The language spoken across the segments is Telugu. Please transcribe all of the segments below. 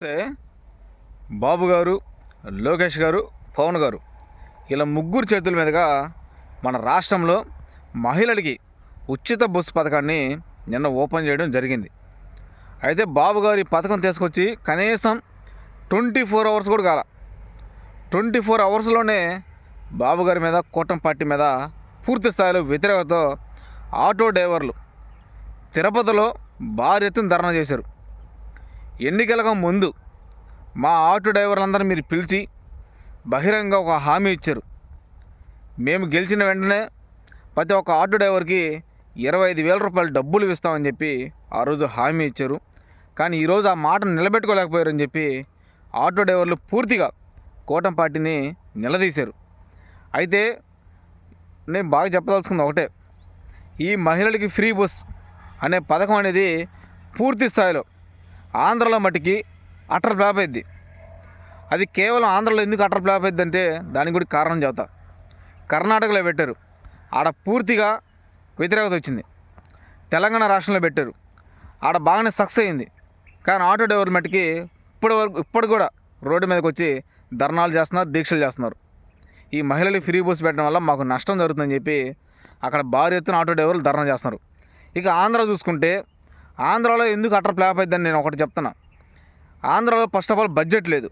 అయితే బాబు గారు లోకేష్ గారు పవన్ గారు. ఇలా ముగ్గురు చేతుల మీదుగా మన రాష్ట్రంలో మహిళలకి ఉచిత బస్సు పథకాన్ని నిన్న ఓపెన్ చేయడం జరిగింది. అయితే బాబు గారు ఈ పథకం తీసుకొచ్చి కనీసం ట్వంటీ ఫోర్ అవర్స్ కూడా కాల. ట్వంటీ ఫోర్ అవర్స్లోనే బాబు గారి మీద కూటమి పార్టీ మీద పూర్తి స్థాయిలో వ్యతిరేకతతో ఆటో డ్రైవర్లు తిరుపతిలో భారీ ఎత్తున ధర్నా చేశారు. ఎన్నికలకు ముందు మా ఆటో డ్రైవర్లందరూ మీరు పిలిచి బహిరంగ ఒక హామీ ఇచ్చారు. మేము గెలిచిన వెంటనే ప్రతి ఒక్క ఆటో డ్రైవర్కి ఇరవై ఐదు వేల రూపాయలు డబ్బులు ఇస్తామని చెప్పి ఆ రోజు హామీ ఇచ్చారు. కానీ ఈరోజు ఆ మాటను నిలబెట్టుకోలేకపోయారని చెప్పి ఆటో డ్రైవర్లు పూర్తిగా కూటమి పార్టీని నిలదీశారు. అయితే నేను బాగా చెప్పదలుచుకుంది ఒకటే ఈ మహిళలకి ఫ్రీ బస్ అనే పథకం అనేది పూర్తి స్థాయిలో ఆంధ్రలో మట్టికి అటర్ ఫ్లాప్ అయింది అది కేవలం ఆంధ్రలో ఎందుకు అటర్ ఫ్లాప్ అయింది అంటే దానికి కూడా కారణం చెబుతా. కర్ణాటకలో పెట్టారు. ఆడ పూర్తిగా వ్యతిరేకత వచ్చింది. తెలంగాణ రాష్ట్రంలో పెట్టారు. ఆడ బాగానే సక్సెస్ అయింది. కానీ ఆటో డ్రైవర్ మటుకి ఇప్పటి వరకు ఇప్పటి కూడా రోడ్డు మీదకి వచ్చి ధర్నాలు చేస్తున్నారు దీక్షలు చేస్తున్నారు. ఈ మహిళలు ఫ్రీ బస్ పెట్టడం వల్ల మాకు నష్టం జరుగుతుందని చెప్పి అక్కడ భారీ ఎత్తున ఆటో డ్రైవర్లు ధర్నా చేస్తున్నారు. ఇక ఆంధ్ర చూసుకుంటే ఆంధ్రాలో ఎందుకు అటర్ ఫ్లాప్ అయిద్దని నేను ఒకటి చెప్తున్నా. ఆంధ్రాలో ఫస్ట్ ఆఫ్ ఆల్ బడ్జెట్ లేదు.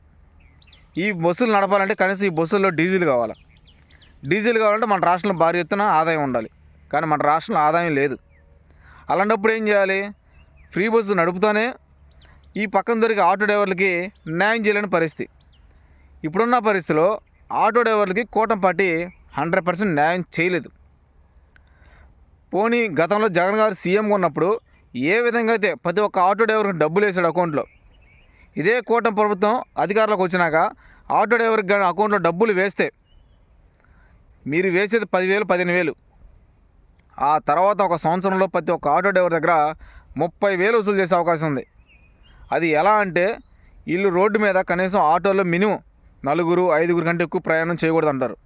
ఈ బస్సులు నడపాలంటే కనీసం ఈ బస్సుల్లో డీజిల్ కావాలి. డీజిల్ కావాలంటే మన రాష్ట్రంలో భారీ ఎత్తున ఆదాయం ఉండాలి. కానీ మన రాష్ట్రంలో ఆదాయం లేదు. అలాంటప్పుడు ఏం చేయాలి? ఫ్రీ బస్సు నడుపుతూనే ఈ పక్కన దొరికే ఆటో డ్రైవర్లకి న్యాయం చేయలేని పరిస్థితి. ఇప్పుడున్న పరిస్థితిలో ఆటో డ్రైవర్లకి కూటమి పార్టీ హండ్రెడ్ పర్సెంట్ న్యాయం చేయలేదు. పోనీ గతంలో జగన్ గారు సీఎంగా ఉన్నప్పుడు ఏ విధంగా అయితే ప్రతి ఒక్క ఆటో డ్రైవర్కి డబ్బులు వేసాడు అకౌంట్లో? ఇదే కూటమి ప్రభుత్వం అధికారంలోకి వచ్చినాక ఆటో డ్రైవర్కి కానీ అకౌంట్లో డబ్బులు వేస్తే మీరు వేసేది పదివేలు పదిహేను వేలు. ఆ తర్వాత ఒక సంవత్సరంలో ప్రతి ఒక్క ఆటో డ్రైవర్ దగ్గర ముప్పై వేలు వసూలు చేసే అవకాశం ఉంది. అది ఎలా అంటే వీళ్ళు రోడ్డు మీద కనీసం ఆటోలో మినిమం నలుగురు ఐదుగురు కంటే ఎక్కువ ప్రయాణం చేయకూడదు అంటారు.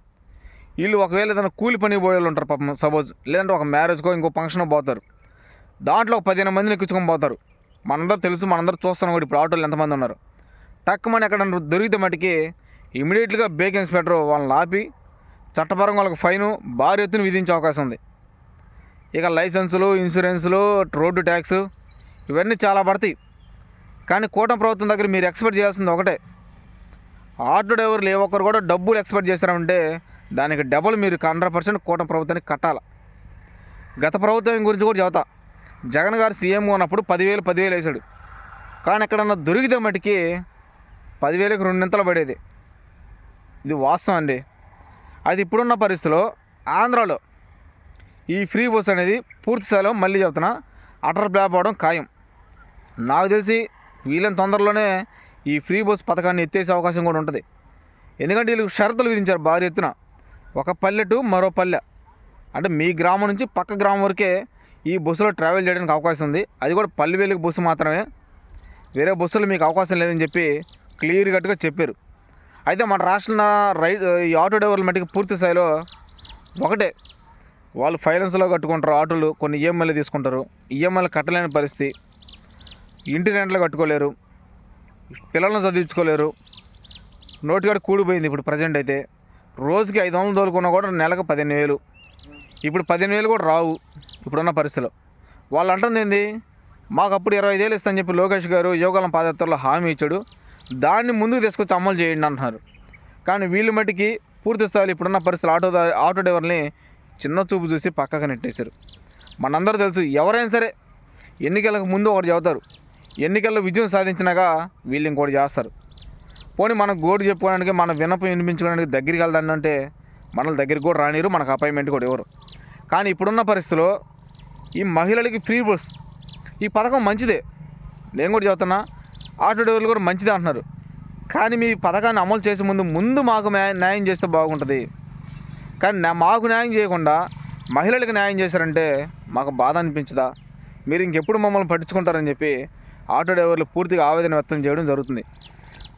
వీళ్ళు ఒకవేళ ఏదైనా కూలి పని పోయేవాళ్ళు ఉంటారు పాపం సపోజ్. లేదంటే ఒక మ్యారేజ్కో ఇంకో ఫంక్షన్ పోతారు. దాంట్లో ఒక పదిహేను మందిని ఎక్కించుకొని పోతారు. మనందరూ తెలుసు మనందరూ చూస్తున్నాం కూడా ఇప్పుడు ఆటోలు ఎంతమంది ఉన్నారు. టక్కుమని ఎక్కడ దొరికితే మటుకి ఇమీడియట్గా బేక్ ఇన్స్పెక్టర్ వాళ్ళని ఆపి చట్టపరంగా వాళ్ళకి ఫైను భారీ ఎత్తున విధించే అవకాశం ఉంది. ఇక లైసెన్సులు ఇన్సూరెన్సులు రోడ్డు ట్యాక్స్ ఇవన్నీ చాలా పడతాయి. కానీ కూటమి ప్రభుత్వం దగ్గర మీరు ఎక్స్పెక్ట్ చేయాల్సింది ఒకటే. ఆటో డ్రైవర్లు ఏ ఒక్కరు కూడా డబ్బులు ఎక్స్పెక్ట్ చేస్తారంటే దానికి డబుల్ మీరు హండ్రెడ్ పర్సెంట్ కూటమి ప్రభుత్వానికి కట్టాలి. గత ప్రభుత్వం గురించి కూడా చెబుతా. జగన్ గారు సీఎం ఉన్నప్పుడు పదివేలు పదివేలు వేసాడు కానీ ఎక్కడన్నా దొరికితే మటుకి పదివేలకు రెండింతలు పడేది. ఇది వాస్తవం అండి. అది ఇప్పుడున్న పరిస్థితిలో ఆంధ్రాలో ఈ ఫ్రీ బస్ అనేది పూర్తి స్థాయిలో మళ్ళీ చెప్తున్నా అటర్ బ్లాప్ అవడం ఖాయం. నాకు తెలిసి వీళ్ళని తొందరలోనే ఈ ఫ్రీ బస్ పథకాన్ని ఎత్తేసే అవకాశం కూడా ఉంటుంది. ఎందుకంటే వీళ్ళు షరతులు విధించారు భారీ ఎత్తున. ఒక పల్లె టు మరో పల్లె. అంటే మీ గ్రామం నుంచి పక్క గ్రామం వరకే ఈ బస్సులో ట్రావెల్ చేయడానికి అవకాశం ఉంది. అది కూడా పల్లెవేలికి బస్సు మాత్రమే. వేరే బస్సులు మీకు అవకాశం లేదని చెప్పి క్లియర్ కట్గా చెప్పారు. అయితే మన రాష్ట్రంలో రై ఈ ఆటో డ్రైవర్ల మట్టికి పూర్తి స్థాయిలో ఒకటే. వాళ్ళు ఫైనాన్స్లో కట్టుకుంటారు ఆటోలు కొన్ని ఈఎంఐలు తీసుకుంటారు. ఈఎంఐలు కట్టలేని పరిస్థితి. ఇంటి రెంట్లు కట్టుకోలేరు. పిల్లలను చదివించుకోలేరు. నోటికాడ కూడిపోయింది ఇప్పుడు ప్రజెంట్ అయితే. రోజుకి ఐదు వందలు తోలుకున్నా కూడా నెలకు పదిహేను వేలు. ఇప్పుడు పదిహేను వేలు కూడా రావు. ఇప్పుడున్న పరిస్థితిలో. వాళ్ళు అంటుంది ఏంది? మాకు అప్పుడు ఇరవై ఐదేళ్ళు ఇస్తాను చెప్పి లోకేష్ గారు యోగాలం పాదయాత్రలో హామీ ఇచ్చాడు. దాన్ని ముందుకు తీసుకొచ్చి అమలు చేయండి అంటున్నారు. కానీ వీళ్ళు మట్టికి పూర్తి స్థాయిలో ఇప్పుడున్న పరిస్థితులు ఆటో ఆటో డ్రైవర్ని చిన్న చూపు చూసి పక్కకు నెట్టేశారు. మనందరూ తెలుసు ఎవరైనా సరే ఎన్నికలకు ముందు ఒకటి చదువుతారు. ఎన్నికల్లో విజయం సాధించినాక వీళ్ళు ఇంకోటి చేస్తారు. పోనీ మనకు గోడు చెప్పుకోవడానికి మన వినపం వినిపించుకోవడానికి దగ్గరికి వెళ్దాం అంటే మనల్ని దగ్గరికి కూడా రానిరు మనకు అపాయింట్మెంట్ కూడా ఇవ్వరు. కానీ ఇప్పుడున్న పరిస్థితిలో ఈ మహిళలకి ఫ్రీ బస్. ఈ పథకం మంచిదే. నేను కూడా చెబుతున్నా ఆటో డ్రైవర్లు కూడా మంచిదే అంటున్నారు. కానీ మీ పథకాన్ని అమలు చేసే ముందు ముందు మాకు న్యాయం- చేస్తే బాగుంటుంది. కానీ మాకు న్యాయం చేయకుండా మహిళలకు న్యాయం చేశారంటే మాకు బాధ అనిపించదా? మీరు ఇంకెప్పుడు మమ్మల్ని పట్టించుకుంటారని చెప్పి ఆటో డ్రైవర్లు పూర్తిగా ఆవేదన వ్యక్తం చేయడం జరుగుతుంది.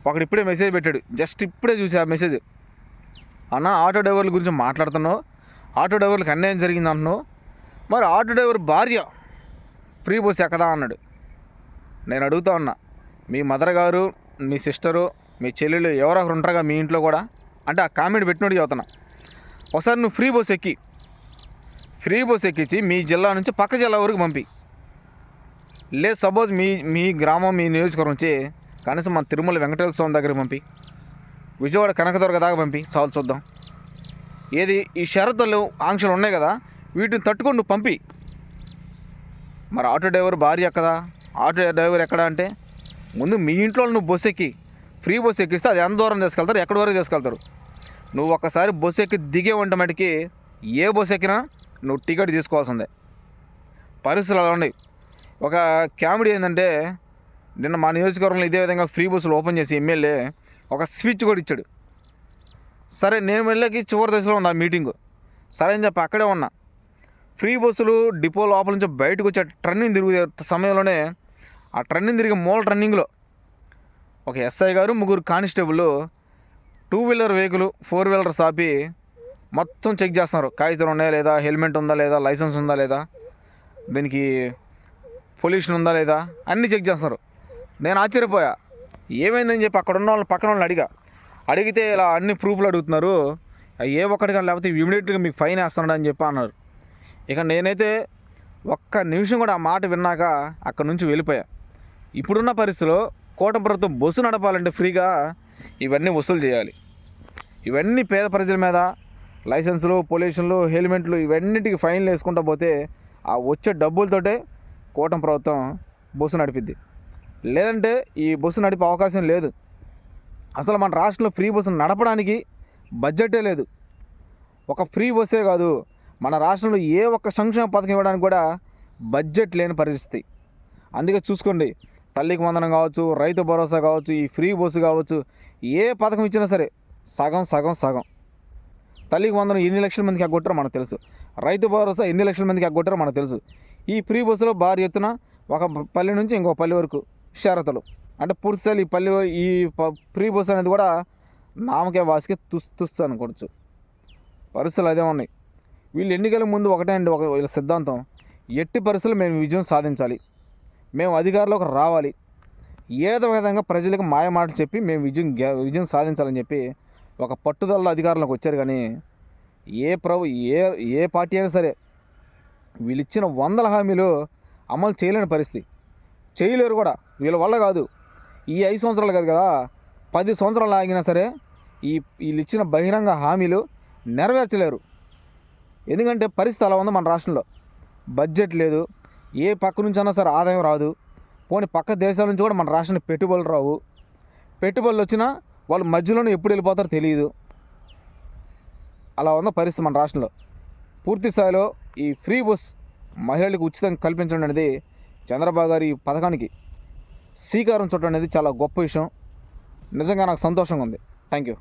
ఒకడు ఇప్పుడే మెసేజ్ పెట్టాడు. జస్ట్ ఇప్పుడే చూసి ఆ మెసేజ్. అన్న ఆటో డ్రైవర్ల గురించి మాట్లాడుతున్నావు. ఆటో డ్రైవర్లకు అన్యాయం జరిగింది అంటున్నావు. మరి ఆటో డ్రైవర్ భార్య ఫ్రీ బస్ ఎక్కదా అన్నాడు. నేను అడుగుతా ఉన్నా మీ మదర్ గారు మీ సిస్టరు మీ చెల్లెలు ఎవరో ఒకరు ఉంటారుగా మీ ఇంట్లో కూడా? అంటే ఆ కామెడీ పెట్టినోడు చదువుతున్నా ఒకసారి నువ్వు ఫ్రీ బస్ ఎక్కి ఫ్రీ బస్ ఎక్కించి మీ జిల్లా నుంచి పక్క జిల్లా వరకు పంపి. లేదు సపోజ్ మీ మీ గ్రామం మీ నియోజకవర్గం నుంచి కనీసం మన తిరుమల వెంకటేశ్వర స్వామి దగ్గర పంపి విజయవాడ కనకదుర్గ దాకా పంపి సాల్ చూద్దాం. ఏది? ఈ షరతులు ఆంక్షలు ఉన్నాయి కదా వీటిని తట్టుకొని నువ్వు పంపి. మరి ఆటో డ్రైవర్ భార్య ఎక్కదా ఆటో డ్రైవర్ ఎక్కడ అంటే ముందు మీ ఇంట్లో నువ్వు బస్సు ఎక్కి ఫ్రీ బస్సు ఎక్కిస్తే అది ఎంత దూరం తీసుకెళ్తారు ఎక్కడి వరకు తీసుకెళ్తారు? నువ్వు ఒక్కసారి బస్సు ఎక్కి దిగే ఉంటే మటుకి ఏ బస్సు ఎక్కినా నువ్వు టికెట్ తీసుకోవాల్సిందే. పరిస్థితులు అలా ఉన్నాయి. ఒక కామెడీ ఏంటంటే నిన్న మా నియోజకవర్గంలో ఇదే విధంగా ఫ్రీ బస్సులు ఓపెన్ చేసి ఎమ్మెల్యే ఒక స్పీచ్ కూడా ఇచ్చాడు. సరే నేను వెళ్ళకి చివరి దశలో ఉంది ఆ మీటింగు. సరే అని చెప్పి అక్కడే ఉన్నా. ఫ్రీ బస్సులు డిపో లోపల నుంచి బయటకు వచ్చే ట్రన్నింగ్ తిరిగే సమయంలోనే ఆ ట్రన్నింగ్ తిరిగి మూల ట్రన్నింగ్లో ఒక ఎస్ఐ గారు ముగ్గురు constable two wheeler vehicle four wheelers ఆపి మొత్తం చెక్ చేస్తున్నారు. కాగితాలు ఉన్నాయా లేదా? హెల్మెట్ ఉందా లేదా? లైసెన్స్ ఉందా లేదా? దీనికి పొల్యూషన్ ఉందా లేదా? అన్నీ చెక్ చేస్తున్నారు. నేను ఆశ్చర్యపోయా. ఏమైందని చెప్పి అక్కడ ఉన్న వాళ్ళని పక్కన వాళ్ళని అడిగా. అడిగితే ఇలా అన్ని ప్రూఫ్లు అడుగుతున్నారు. ఏ ఒక్కటి కానీ లేకపోతే ఇమీడియట్గా మీకు ఫైన్ వేస్తున్నాడు అని చెప్పి అన్నారు. ఇక నేనైతే ఒక్క నిమిషం కూడా ఆ మాట విన్నాక అక్కడ నుంచి వెళ్ళిపోయా. ఇప్పుడున్న పరిస్థితిలో కోట ప్రభుత్వం బస్సు నడపాలంటే ఫ్రీగా ఇవన్నీ వసూలు చేయాలి. ఇవన్నీ పేద ప్రజల మీద లైసెన్సులు పొల్యూషన్లు హెల్మెట్లు ఇవన్నిటికి ఫైన్లు వేసుకుంటా పోతే ఆ వచ్చే డబ్బులతోటే కూటమి ప్రభుత్వం బస్సు నడిపిద్ది. లేదంటే ఈ బస్సు నడిపే అవకాశం లేదు. అసలు మన రాష్ట్రంలో ఫ్రీ బస్సు నడపడానికి బడ్జెటే లేదు. ఒక ఫ్రీ బస్సే కాదు మన రాష్ట్రంలో ఏ ఒక్క సంక్షేమ పథకం ఇవ్వడానికి కూడా బడ్జెట్ లేని పరిస్థితి. అందుకే చూసుకోండి తల్లికి వందనం కావచ్చు రైతు భరోసా కావచ్చు ఈ ఫ్రీ బస్సు కావచ్చు ఏ పథకం ఇచ్చినా సరే సగం సగం సగం. తల్లికి వందనం ఎన్ని లక్షల మందికి అగ్గొట్టారో మనకు తెలుసు. రైతు భరోసా ఎన్ని లక్షల మందికి అగ్గొట్టారో మనకు తెలుసు. ఈ ఫ్రీ బస్సులో భారీ ఎత్తున ఒక పల్లె నుంచి ఇంకో పల్లె వరకు షరతులు. అంటే పూర్తిస్థాయి ఈ పల్లె ఈ ఫ్రీ బస్సు అనేది కూడా నామకే వాసికి తుస్ తుస్తు అనుకోవచ్చు. పరిస్థితులు అదే ఉన్నాయి. వీళ్ళు ఎన్నికల ముందు ఒకటే అండి ఒక వీళ్ళ సిద్ధాంతం. ఎట్టి పరిస్థితులు మేము విజయం సాధించాలి. మేము అధికారంలోకి రావాలి. ఏదో విధంగా ప్రజలకు మాయమాటలు చెప్పి మేము విజయం విజయం సాధించాలని చెప్పి ఒక పట్టుదల అధికారంలోకి వచ్చారు కానీ ఏ ప్రభు ఏ ఏ పార్టీ అయినా సరే వీళ్ళు ఇచ్చిన వందల హామీలు అమలు చేయలేని పరిస్థితి. చేయలేరు కూడా. వీళ్ళ వల్ల కాదు. ఈ ఐదు సంవత్సరాలు కాదు కదా. పది సంవత్సరాలు ఆగినా సరే ఈ వీళ్ళు ఇచ్చిన బహిరంగ హామీలు నెరవేర్చలేరు. ఎందుకంటే పరిస్థితి అలా ఉంది మన రాష్ట్రంలో. బడ్జెట్ లేదు. ఏ పక్క నుంచి అయినా సరే ఆదాయం రాదు. పోనీ పక్క దేశాల నుంచి కూడా మన రాష్ట్రానికి పెట్టుబడులు రావు. పెట్టుబడులు వచ్చినా వాళ్ళు మధ్యలోనే ఎప్పుడు వెళ్ళిపోతారో తెలియదు. అలా ఉన్న పరిస్థితి మన రాష్ట్రంలో. పూర్తి స్థాయిలో ఈ ఫ్రీ బస్ మహిళలకు ఉచితంగా కల్పించడం అనేది చంద్రబాబు గారి ఈ పథకానికి శ్రీకారం చుట్టడం అనేది చాలా గొప్ప విషయం. నిజంగా నాకు సంతోషంగా ఉంది. Thank you